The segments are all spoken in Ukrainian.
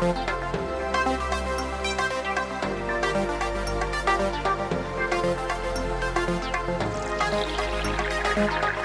Thank you.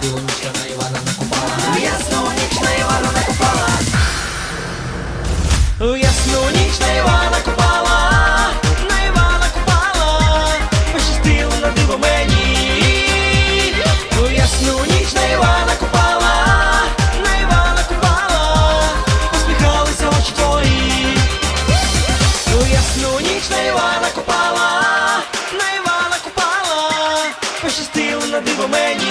Бо диво ніч на Івана накупала. У ясну ніч на Івана накупала. У ясну ніч на Івана купала, на Івана купала, пощастило на диво мені. У ясну ніч на Івана купала, на Івана купала, посміхалися очі твої. У ясну ніч на Івана купала, на Івана купала, пощастило на диво мені.